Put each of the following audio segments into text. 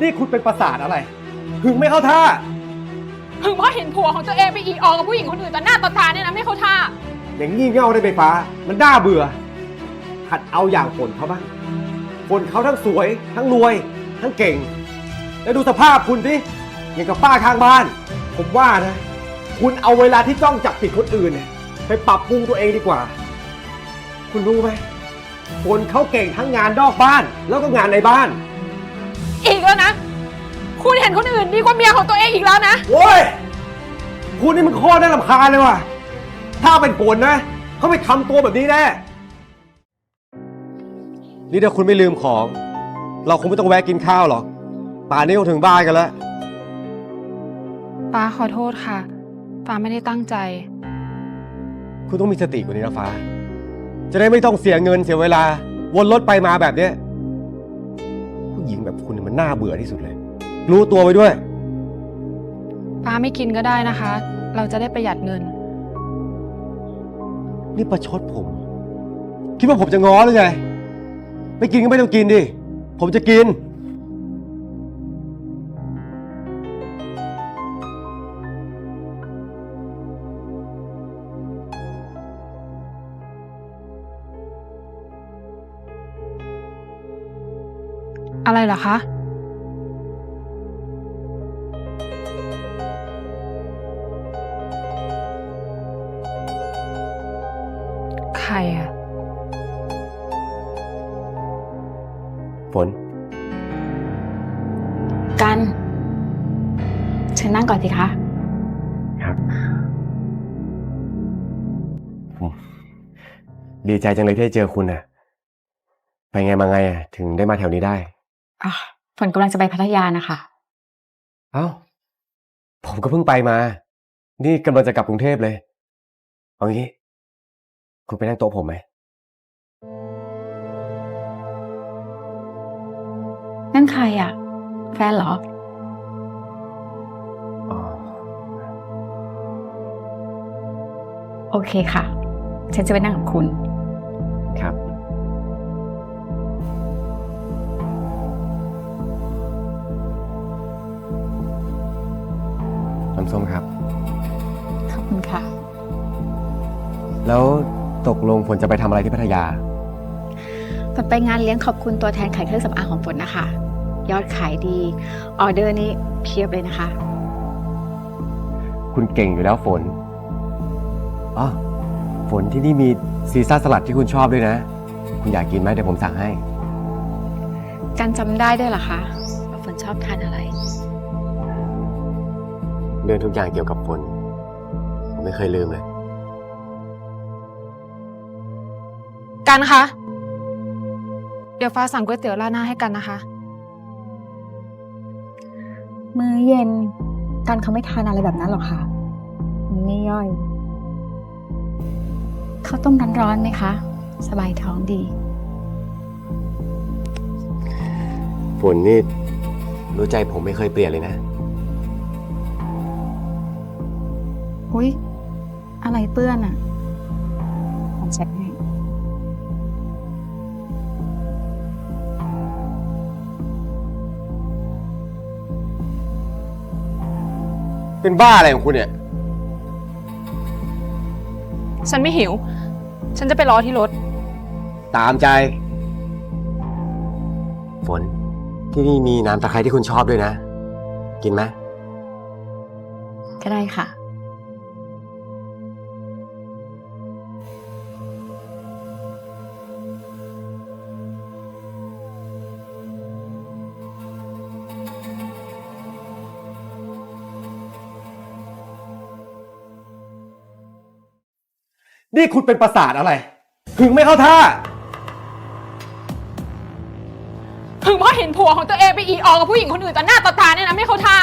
นี่คุณเป็นประสาทอะไรหึงไม่เข้าท่า ถึงเพราะเห็นผัวของตัวเองไปอีออกกับผู้หญิงคนอื่นต่อหน้าต่อตาเนี่ยนะไม่เข้าท่า อย่างงี่เง่าได้ไฟฟ้า มันน่าเบื่อ หัดเอาอย่างฝนเขาบ้างฝนเขาทั้งสวย ทั้งรวย ทั้งเก่ง แล้วดูสภาพคุณสิอย่างกับป้าข้างบ้าน ผมว่านะ คุณเอาเวลาที่จ้องจับผิดคนอื่นเนี่ยไปปรับปรุงตัวเองดีกว่า คุณรู้ไหมฝนเขาเก่งทั้งงานนอกบ้าน แล้วก็งานในบ้าน อีกแล้วนะ คุณเห็นคนอื่นดีกว่าเมียของตัวเองอีกแล้วนะ โอ้ยคุณนี่มันโคตรน่ารำคาญเลยว่ะ ถ้าเป็นฝนนะ เขาไม่ทำตัวแบบนี้แน่ นี่ถ้าคุณไม่ลืมของ เราคงไม่ต้องแวะกินข้าวหรอก ป่านนี้คงถึงบ้านกันแล้ว ป้าขอโทษค่ะ ป้าไม่ได้ตั้งใจ คุณต้องมีสติกว่านี้นะฟ้า จะได้ไม่ต้องเสียเงินเสียเวลา วนรถไปมาแบบเนี้ย ผู้หญิงแบบคุณนี่มันน่าเบื่อที่สุดเลย รู้ตัวไว้ด้วย ป้าไม่กินก็ได้นะคะ เราจะได้ประหยัดเงิน นี่ประชดผม คิดว่าผมจะง้อหรือไง ไม่กินก็ไม่ต้องกินดิ ผมจะกิน อะไรเหรอคะ ใครอะฝน กันเชิญนั่งก่อนสิคะ ครับผมดีใจจังเลยที่ได้เจอคุณน่ะไปไงมาไงอะถึงได้มาแถวนี้ได้ อะฝนกำลังจะไปพัทยานะคะ เอ้า ผมก็เพิ่งไปมา นี่กำลังจะกลับกรุงเทพเลย เอางี้ คุณไปนั่งโต๊ะผมไหม นั่นใครอะ แฟนเหรอ อ๋อ โอเคค่ะ ฉันจะไปนั่งกับคุณ ครับ น้ำส้มครับ ขอบคุณค่ะ แล้วตกลงฝนจะไปทำอะไรที่พัทยา ฝนไปงานเลี้ยงขอบคุณตัวแทนขายเครื่องสำอางของฝนนะคะ ยอดขายดี ออเดอร์นี้เพียบเลยนะคะ คุณเก่งอยู่แล้วฝนอ๋อฝนที่นี่มีซีซ่าสลัดที่คุณชอบด้วยนะ คุณอยากกินไหมเดี๋ยวผมสั่งให้ กันจำได้ด้วยเหรอคะว่าฝนชอบทานอะไร เรื่องทุกอย่างเกี่ยวกับฝนผมไม่เคยลืมเลย กันคะ เดี๋ยวฟ้าสั่งก๋วยเตี๋ยวราดหน้าให้กันนะคะ มื้อเย็นกันเขาไม่ทานอะไรแบบนั้นหรอกค่ะมันไม่ย่อยข้าวต้มร้อนๆไหมคะ สบายท้องดี ฝนนี่รู้ใจผมไม่เคยเปลี่ยนเลยนะ อุ้ยอะไรเปื้อนอะผมเช็คให้เป็นบ้าอะไรของคุณเนี่ย ฉันไม่หิว ฉันจะไปรอที่รถ ตามใจ ฝน ที่นี่มีน้ำตะไคร้ที่คุณชอบด้วยนะ กินไหมก็ได้ค่ะ นี่คุณเป็นประสาทอะไรหึงไม่เข้าท่า ถึงเพราะเห็นผัวของตัวเองไปอีออกกับผู้หญิงคนอื่นต่อหน้าต่อตาเนี่ยนะไม่เข้าท่า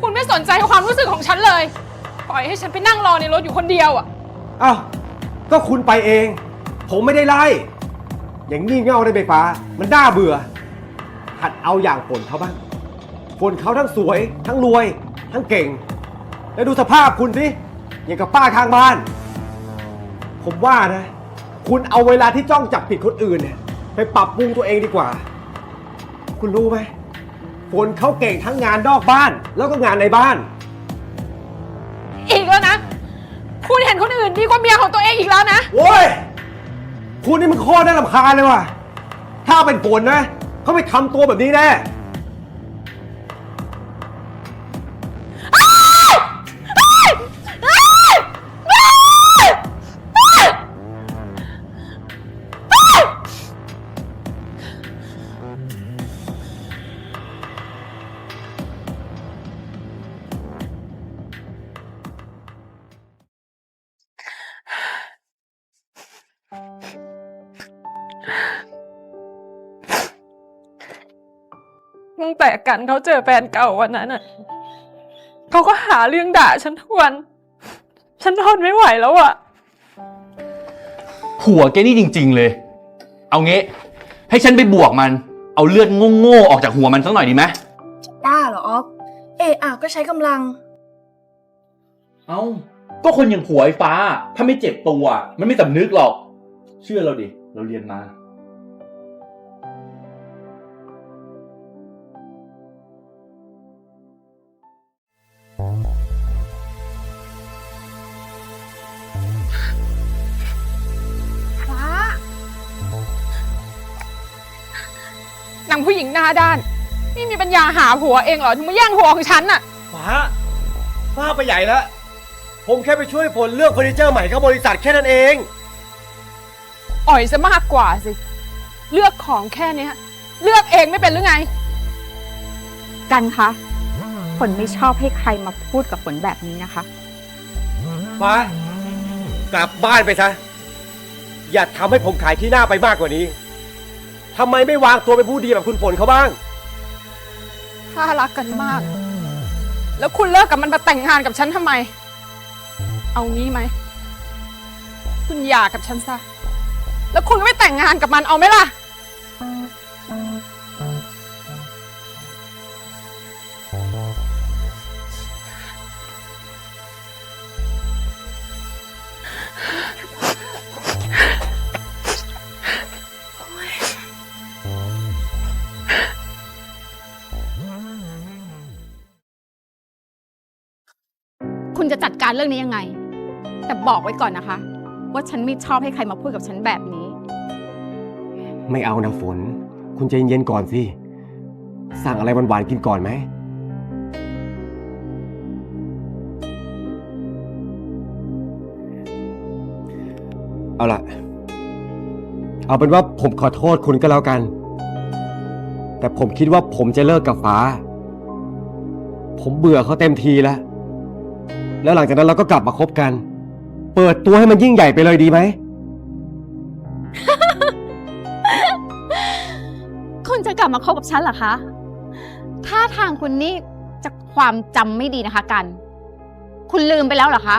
คุณไม่สนใจความรู้สึกของฉันเลย ปล่อยให้ฉันไปนั่งรอในรถอยู่คนเดียวอะอ้าว ก็คุณไปเอง ผมไม่ได้ไล่ อย่างงี่เง่าได้ไฟฟ้า มันน่าเบื่อ หัดเอาอย่างฝนเขาบ้าง ฝนเขาทั้งสวย ทั้งรวย ทั้งเก่ง แล้วดูสภาพคุณสิอย่างกับป้าข้างบ้าน ผมว่านะ คุณเอาเวลาที่จ้องจับผิดคนอื่นเนี่ยไปปรับปรุงตัวเองดีกว่า คุณรู้ไหมฝฝนเขาเก่งทั้งงานนอกบ้าน แล้วก็งานในบ้าน อีกแล้วนะ คุณเห็นคนอื่นดีกว่าเมียของตัวเองอีกแล้วนะ โว้ย คุณนี่มันโคตรน่ารำคาญเลยว่ะ ถ้าเป็นฝนนะ เขาไม่ทำตัวแบบนี้แน่ ตั้งแต่กันเขาเจอแฟนเก่าวันนั้นอะเขาก็หาเรื่องด่าฉันทุกวัน ฉันทนไม่ไหวแล้วอะ ผัวแกนี่จริง ๆ เลย เอางี้ ให้ฉันไปบวกมัน เอาเลือดโง่ๆออกจากหัวมันสักหน่อยดีไหมกล้าเหรอออฟเอะอะก็ใช้กำลัง เอ้า ก็คนอย่างผัวไอ้ฟ้า ถ้าไม่เจ็บตัว มันไม่สำนึกหรอก เชื่อเราดิ เราเรียนมาฟ้า นางผู้หญิงหน้าด้านไม่มีปัญญาหาผัวเองเหรอถึงมาแย่งผัวของฉันน่ะฟ้าฟ้าไปใหญ่แล้ว ผมแค่ไปช่วยฝนเลือกเฟอร์นิเจอร์ใหม่เข้าบริษัทแค่นั้นเอง อ่อยซะมากกว่าสิ เลือกของแค่เนี้ย เลือกเองไม่เป็นหรือไง กันคะฝนไม่ชอบให้ใครมาพูดกับฝนแบบนี้นะคะ ฟ้ากลับบ้านไปซะ อย่าทำให้ผมขายที่หน้าไปมากกว่านี้ ทำไมไม่วางตัวเป็นผู้ดีแบบคุณฝนเขาบ้าง ถ้ารักกันมาก แล้วคุณเลิกกับมันมาแต่งงานกับฉันทำไม เอางี้ไหม คุณหย่ากับฉันซะ แล้วคุณก็ไม่แต่งงานกับมันเอาไหมล่ะ การเรื่องนี้ยังไง แต่บอกไว้ก่อนนะคะ ว่าฉันไม่ชอบให้ใครมาพูดกับฉันแบบนี้ ไม่เอานะฝน คุณใจเย็นๆก่อนสิ สั่งอะไรหวานๆกินก่อนไหม เอาล่ะ เอาเป็นว่าผมขอโทษคุณก็แล้วกัน แต่ผมคิดว่าผมจะเลิกกับฟ้า ผมเบื่อเขาเต็มทีแล้ว แล้วหลังจากนั้นเราก็กลับมาคบกัน เปิดตัวให้มันยิ่งใหญ่ไปเลยดีไหม คุณจะกลับมาคบกับฉันเหรอคะถ้าทางคุณนี่จะความจำไม่ดีนะคะกัน คุณลืมไปแล้วเหรอคะ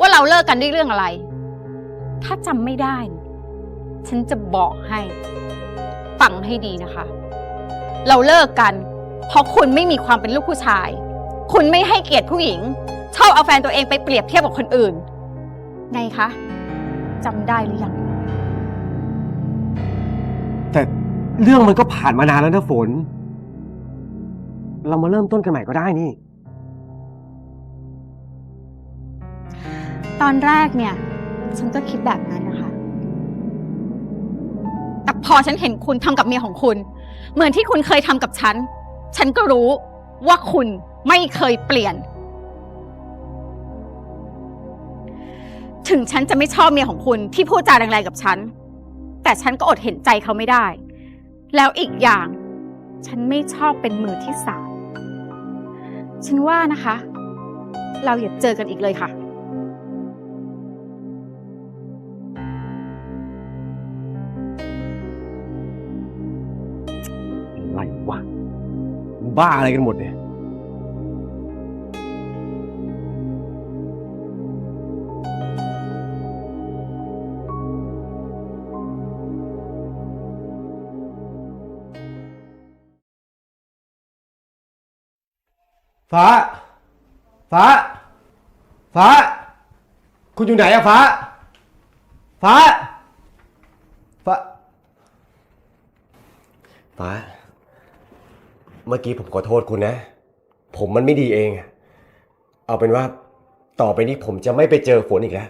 ว่าเราเลิกกันด้วยเรื่องอะไร ถ้าจำไม่ได้ฉันจะบอกให้ ฟังให้ดีนะคะ เราเลิกกัน เพราะคุณไม่มีความเป็นลูกผู้ชาย คุณไม่ให้เกียรติผู้หญิง ชอบเอาแฟนตัวเองไปเปรียบเทียบกับคนอื่น ไงคะจำได้หรือยัง แต่เรื่องมันก็ผ่านมานานแล้วนะฝน เรามาเริ่มต้นกันใหม่ก็ได้นี่ ตอนแรกเนี่ย ฉันก็คิดแบบนั้นนะคะ แต่พอฉันเห็นคุณทำกับเมียของคุณ เหมือนที่คุณเคยทำกับฉัน ฉันก็รู้ว่าคุณไม่เคยเปลี่ยน ถึงฉันจะไม่ชอบเมียของคุณที่พูดจาแรงๆกับฉัน แต่ฉันก็อดเห็นใจเขาไม่ได้ แล้วอีกอย่าง ฉันไม่ชอบเป็นมือที่สามฉันว่านะคะ เราอย่าเจอกันอีกเลยค่ะ อะไรวะบ้าอะไรกันหมดเนี่ย ฟ้า ฟ้า ฟ้า คุณอยู่ไหนอะฟ้า ฟ้า ฟ้า ฟ้า เมื่อกี้ผมขอโทษคุณนะ ผมมันไม่ดีเอง เอาเป็นว่าต่อไปนี้ผมจะไม่ไปเจอฝนอีกแล้ว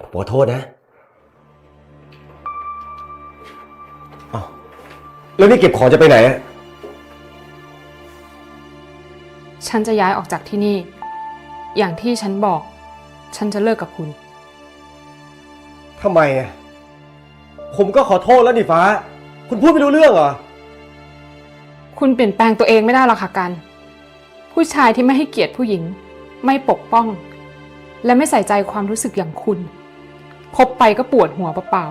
ผมขอโทษนะอ้าวแล้วนี่เก็บของจะไปไหนอะ ฉันจะย้ายออกจากที่นี่ อย่างที่ฉันบอก ฉันจะเลิกกับคุณ ทำไมอะผมก็ขอโทษแล้วนี่ฟ้า คุณพูดไม่รู้เรื่องเหรอ คุณเปลี่ยนแปลงตัวเองไม่ได้หรอกค่ะกัน ผู้ชายที่ไม่ให้เกียรติผู้หญิง ไม่ปกป้อง และไม่ใส่ใจความรู้สึกอย่างคุณคบไปก็ปวดหัวเปล่า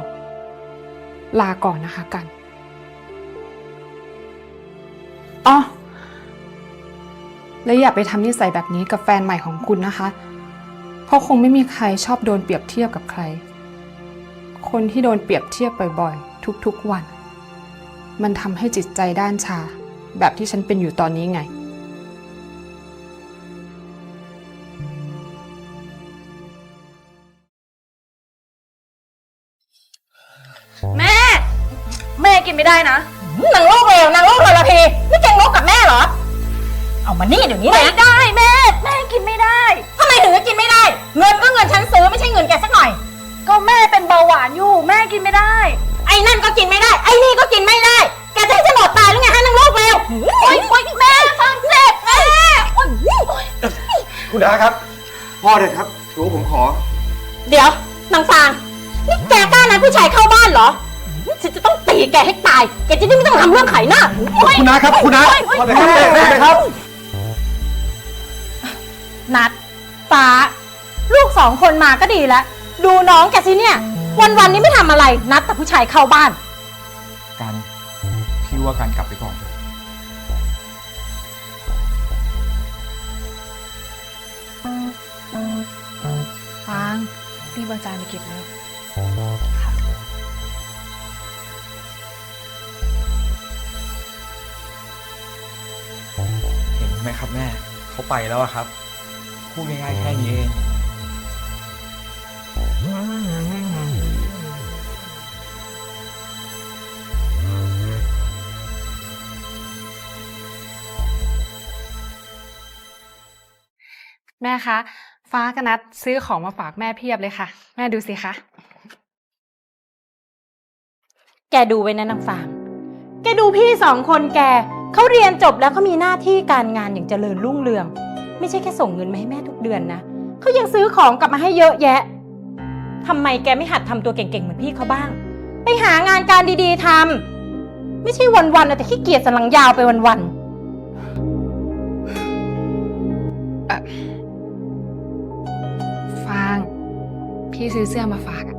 ๆลาก่อนนะคะกันอ๋อ และอย่าไปทำนิสัยแบบนี้กับแฟนใหม่ของคุณนะคะ เพราะคงไม่มีใครชอบโดนเปรียบเทียบกับใคร คนที่โดนเปรียบเทียบบ่อยๆ ทุกๆวัน มันทำให้จิตใจด้านชา แบบที่ฉันเป็นอยู่ตอนนี้ไง แม่ แม่กินไม่ได้นะนางลูกเลวนางลูกเลวละพี อามานี่เดี๋ยวนี้เลยไม่นะได้แม่แม่กินไม่ได้ ทำไมถึงจะกินไม่ได้ เงินก็เงินฉันซื้อไม่ใช่เงินแกสักหน่อย ก็แม่เป็นเบาหวานอยู่ แม่กินไม่ได้ ไอ้นั่นก็กินไม่ได้ ไอ้นี่ก็กินไม่ได้ แกจะให้ฉันอดตายหรือไงฮะนางลูกเลวโอ๊ยโอ๊ยแม่ฟังเจ็บแม่โอ๊ยคุณอาครับ พ่อเถอะครับถือว่าผมขอ เดี๋ยวนางฟางนี่แกกล้านัดผู้ชายเข้าบ้านเหรอ ฉันจะต้องตีแกให้ตาย แกจะได้ไม่ต้องทำเรื่องไขหน้าโอ๊ย คุณอาครับ คุณอาโอ๊ยโอ๊ยพ่อเถอะครับแม่แม่ครับ นัด ฟ้า ลูกสองคนมาก็ดีแล้ว ดูน้องแกสิเนี่ยวันๆนี้ไม่ทำอะไร นัดแต่ผู้ชายเข้าบ้าน กันพี่ว่าการกลับไปก่อนเถอะฟางรีบเอาจานไปเก็บเลยเห็นไหมครับแม่เขาไปแล้วอะครับ พูดง่ายๆแค่นี้เองแม่คะ ฟ้ากับนัดซื้อของมาฝากแม่เพียบเลยค่ะ แม่ดูสิคะ แกดูไว้นะนางฟาง แกดูพี่สองคนแก เขาเรียนจบแล้วเขามีหน้าที่การงานอย่างเจริญรุ่งเรือง ไม่ใช่แค่ส่งเงินมาให้แม่ทุกเดือนนะเขายังซื้อของกลับมาให้เยอะแยะทำไมแกไม่หัดทำตัวเก่งๆเหมือนพี่เขาบ้าง ไปหางานการดีๆทำไม่ใช่วันๆเอาแต่ขี้เกียจสลังยาวไปวันๆฟาง พี่ซื้อเสื้อมาฝากอะ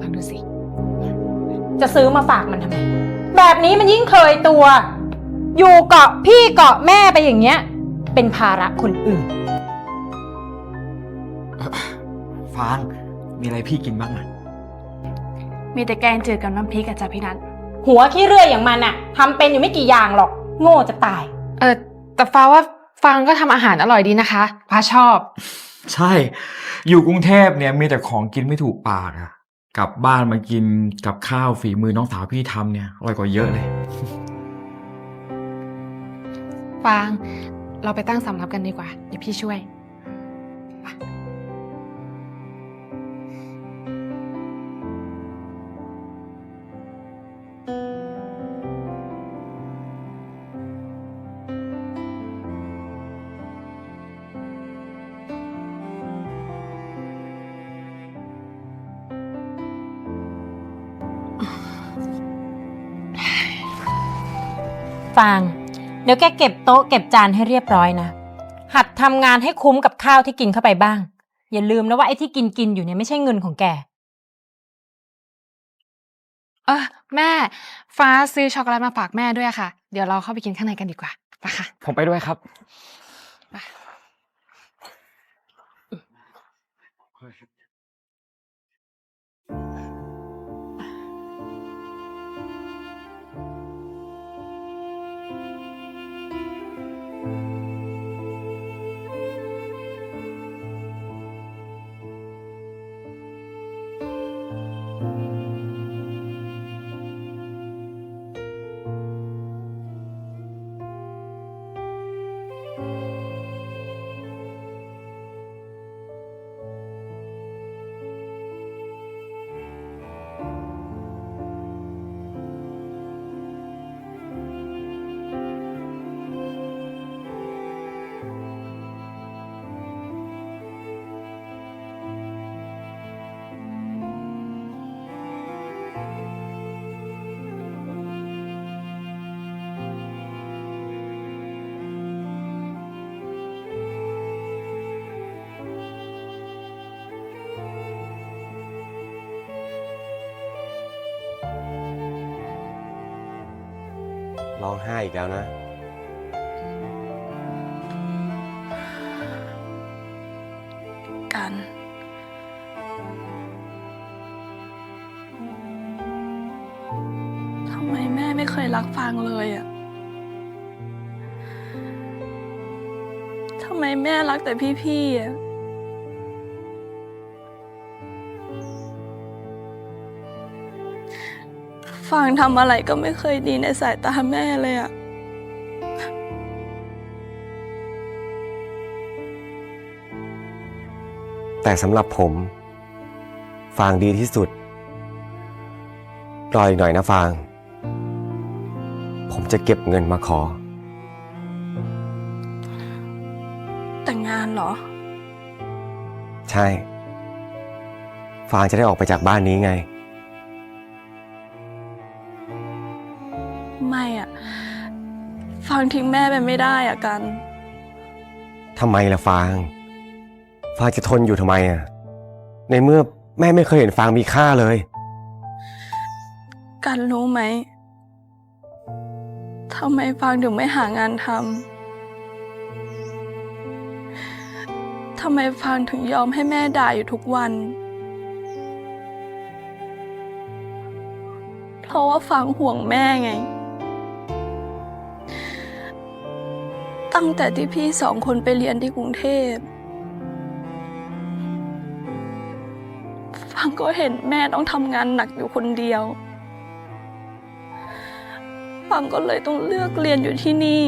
ลองดูสิ จะซื้อมาฝากมันทำไม แบบนี้มันยิ่งเคยตัว อยู่เกาะพี่เกาะแม่ไปอย่างเงี้ย เป็นภาระคนอื่น ฟาง มีอะไรพี่กินบ้างอะมีแต่แกงจืดกับน้ำพริกอะจ้ะพี่นัทหัวขี้เรื่อยอย่างมันอะทำเป็นอยู่ไม่กี่อย่างหรอก โง่จะตาย เออแต่ฟ้าว่าฟางก็ทำอาหารอร่อยดีนะคะฟ้าชอบ ใช่ อยู่กรุงเทพเนี่ยมีแต่ของกินไม่ถูกปากอะกลับบ้านมากินกับข้าวฝีมือน้องสาวพี่ทำเนี่ยอร่อยกว่าเยอะเลย ฟาง เราไปตั้งสำรับกันดีกว่า เดี๋ยวพี่ช่วย ฟาง เดี๋ยวแกเก็บโต๊ะเก็บจานให้เรียบร้อยนะ หัดทำงานให้คุ้มกับข้าวที่กินเข้าไปบ้าง อย่าลืมนะว่าไอ้ที่กินกินๆอยู่เนี่ยไม่ใช่เงินของแก เออแม่ ฟ้าซื้อช็อกโกแลตมาฝากแม่ด้วยอะค่ะ เดี๋ยวเราเข้าไปกินข้างในกันดีกว่าไปค่ะ ผมไปด้วยครับ ไป ร้องไห้อีกแล้วนะ กัน ทำไมแม่ไม่เคยรักฟางเลยอะทำไมแม่รักแต่พี่ๆอะ ฟางทำอะไรก็ไม่เคยดีในสายตาแม่เลยอะแต่สำหรับผม ฟางดีที่สุด รออีกหน่อยนะฟาง ผมจะเก็บเงินมาขอ แต่งงานเหรอ ใช่ ฟางจะได้ออกไปจากบ้านนี้ไง ไม่อะฟางทิ้งแม่ไปไม่ได้อะกัน ทำไมล่ะฟาง ฟางจะทนอยู่ทำไมอะ ในเมื่อแม่ไม่เคยเห็นฟางมีค่าเลย กันรู้ไหมทำไมฟางถึงไม่หางานทำทำไมฟางถึงยอมให้แม่ด่าอยู่ทุกวัน เพราะว่าฟางห่วงแม่ไง ตั้งแต่ที่พี่สองคนไปเรียนที่กรุงเทพฟางก็เห็นแม่ต้องทำงานหนักอยู่คนเดียวฟางก็เลยต้องเลือกเรียนอยู่ที่นี่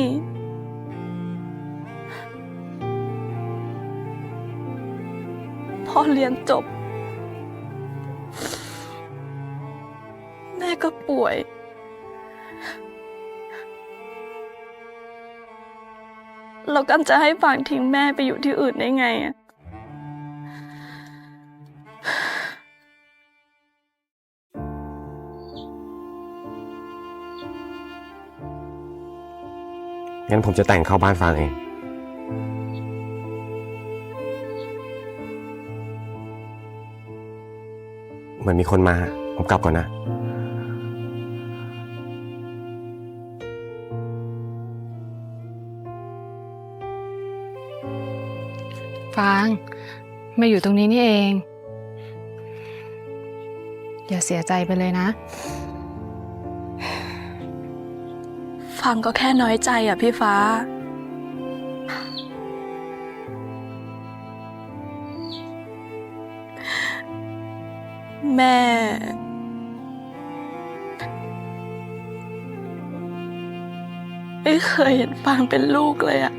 พอเรียนจบ แม่ก็ป่วย เรากำจะให้ฟางทิ้งแม่ไปอยู่ที่อื่นได้ไงอะงั้นผมจะแต่งเข้าบ้านฟางเอง เหมือนมีคนมา ผมกลับก่อนนะ ฟางมาอยู่ตรงนี้นี่เอง อย่าเสียใจไปเลยนะ ฟังก็แค่น้อยใจอะพี่ฟ้า แม่ ไม่เคยเห็นฟางเป็นลูกเลยอะ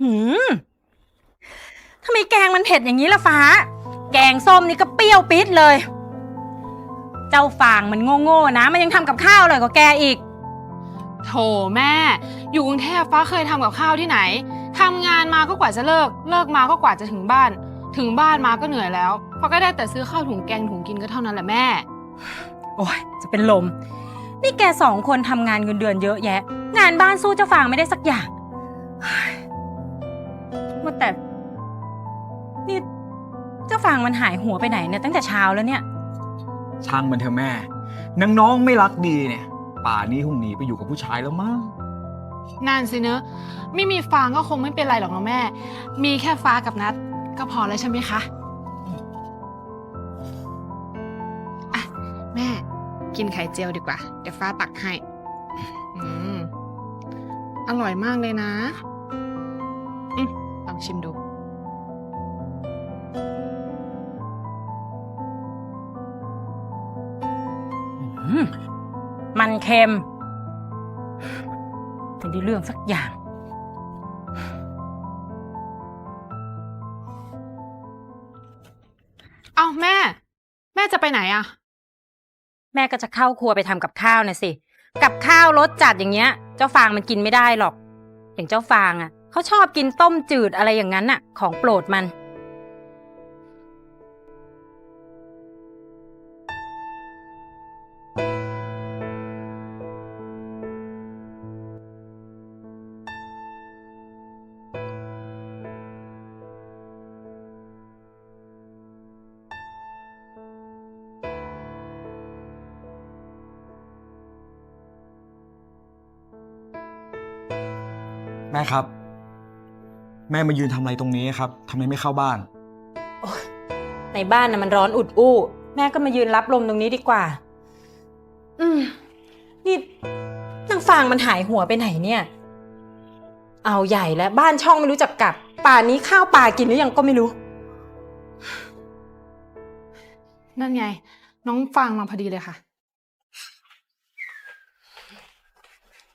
หืมทำไมแกงมันเผ็ดอย่างนี้ล่ะฟ้า แกงส้มนี่ก็เปรี้ยวปิดเลย เจ้าฟางมันโง่ๆนะ มันยังทำกับข้าวอร่อยกว่าแกอีก โถแม่ อยู่กรุงเทพฟ้าเคยทำกับข้าวที่ไหนทำงานมาก็กว่าจะเลิก เลิกมาก็กว่าจะถึงบ้าน ถึงบ้านมาก็เหนื่อยแล้วฟ้าก็ได้แต่ซื้อข้าวถุงแกงถุงกินก็เท่านั้นแหละแม่ โอ้ยจะเป็นลม นี่แกสองคนทำงานเงินเดือนเยอะแยะ งานบ้านสู้เจ้าฟางไม่ได้สักอย่างว่า แต่ นี่เจ้าฟางมันหายหัวไปไหนเนี่ยตั้งแต่เช้าแล้วเนี่ย ช่างมันเถอะแม่นางน้องไม่รักดีเนี่ย ป่านี้คงหนีไปอยู่กับผู้ชายแล้วมั้งนั่นสิเนอะไม่มีฟางก็คงไม่เป็นไรหรอกนะแม่ มีแค่ฟ้ากับนัด ก็พอแล้วใช่ไหมคะอะแม่ กินไข่เจียวดีกว่า เดี๋ยวฟ้าตักให้ อืม อร่อยมากเลยนะอืมลอง ชิมดูอืมมันเค็มไม่ได้เรื่องสักอย่าง เอ้าแม่ แม่จะไปไหนอะแม่ก็จะเข้าครัวไปทำกับข้าวน่ะสิ กับข้าวรสจัดอย่างเงี้ย เจ้าฟางมันกินไม่ได้หรอก อย่างเจ้าฟางอะ เขาชอบกินต้มจืดอะไรอย่างนั้นน่ะ ของโปรดมัน แม่ครับ แม่มายืนทำอะไรตรงนี้ครับทำไมไม่เข้าบ้าน ในบ้านน่ะมันร้อนอุดอู้ แม่ก็มายืนรับลมตรงนี้ดีกว่า อืม นี่นางฟางมันหายหัวไปไหนเนี่ย เอาใหญ่แล้วบ้านช่องไม่รู้จักกลับ ป่านนี้ข้าวปลากินหรือยังก็ไม่รู้ นั่นไง น้องฟางมาพอดีเลยค่ะ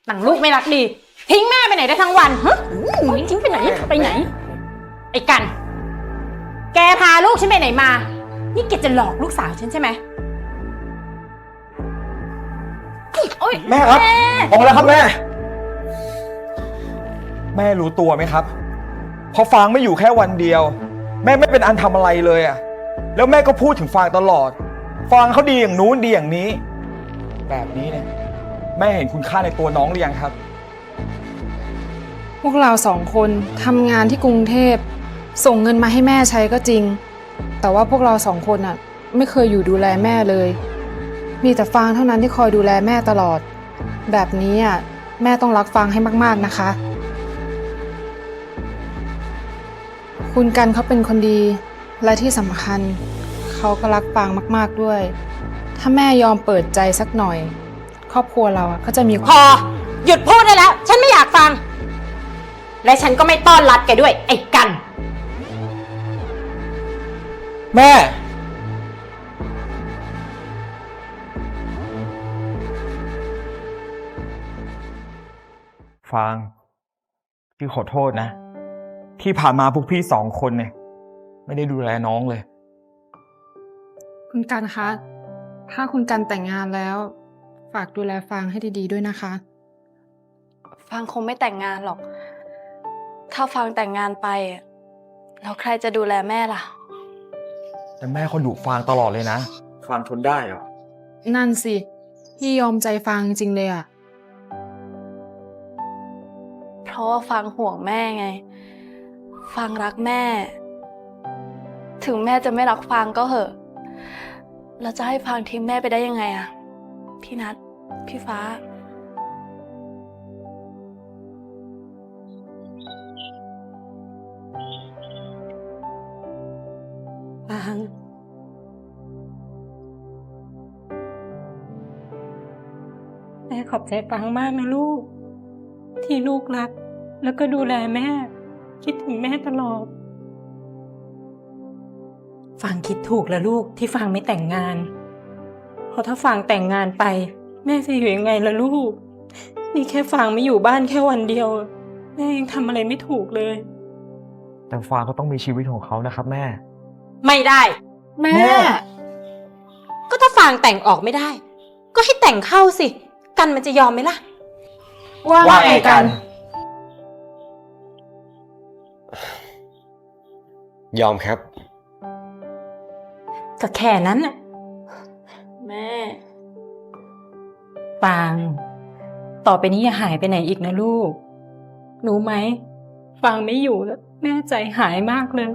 หนังลูกไม่รักดี ทิ้งแม่ไปไหนได้ทั้งวันฮะอืมทิ้งไปไหนไปไหน ไอ้กัน แกพาลูกฉันไปไหนมา นี่แกจะหลอกลูกสาวฉันใช่ไหมโอ๊ยแม่ครับ ออกแล้วครับแม่ แม่รู้ตัวไหมครับ พอฟางไม่อยู่แค่วันเดียว แม่ไม่เป็นอันทำอะไรเลยอะแล้วแม่ก็พูดถึงฟางตลอด ฟางเขาดีอย่างนู้นดีอย่างนี้ แบบนี้เนี่ย แม่เห็นคุณค่าในตัวน้องหรือยังครับพ วกเราสองคนทำงานที่กรุงเทพ ส่งเงินมาให้แม่ใช้ก็จริง แต่ว่าพวกเราสองคนอะ ไม่เคยอยู่ดูแลแม่เลย มีแต่ฟางเท่านั้นที่คอยดูแลแม่ตลอด แบบนี้อะแม่ต้องรักฟางให้มากๆนะคะ คุณกันเขาเป็นคนดี และที่สำคัญ เขาก็รักฟางมากๆด้วย ถ้าแม่ยอมเปิดใจสักหน่อย ครอบครัวเราอะก็จะมีพอ หยุดพูดได้ และฉันก็ไม่ต้อนรับแกด้วย ไอ้กัน แม่ ฟาง พี่ขอโทษนะ ที่ผ่านมาพวกพี่สองคนเนี่ย ไม่ได้ดูแลน้องเลย คุณกันคะ ถ้าคุณกันแต่งงานแล้ว ฝากดูแลฟางให้ดีๆด้วยนะคะ ฟางคงไม่แต่งงานหรอก ถ้าฟางแต่งงานไปอะแล้วใครจะดูแลแม่ล่ะ แต่แม่เขาดุฟางตลอดเลยนะ ฟางทนได้เหรอ นั่นสิ พี่ยอมใจฟางจริงๆเลยอะเพราะว่าฟางห่วงแม่ไงฟางรักแม่ ถึงแม่จะไม่รักฟางก็เหอะ เราจะให้ฟางทิ้งแม่ไปได้ยังไงอะพี่นัทพี่ฟ้า ขอบใจฟังมากนะลูก ที่ลูกรัก แล้วก็ดูแลแม่ คิดถึงแม่ตลอดฟังคิดถูกแล้วลูกที่ฟังไม่แต่งงาน เพราะถ้าฟังแต่งงานไป แม่จะอยู่ยังไงล่ะลูก นี่แค่ฟังไม่อยู่บ้านแค่วันเดียว แม่ยังทำอะไรไม่ถูกเลย แต่ฟางก็ต้องมีชีวิตของเขานะครับ แม่ ไม่ได้ แม่แม่ก็ถ้าฟางแต่งออกไม่ได้ ก็ให้แต่งเข้าสิ กันมันจะยอมไหมล่ะ ว่าว่าไงไงกักันนยอมครับ ก็แค่นั้นน่ะแม่ฟาง ต่อไปนี้อย่าหายไปไหนอีกนะลูก รู้ไหมฟังไม่อยู่แล้ว แม่ใจหายมากเลย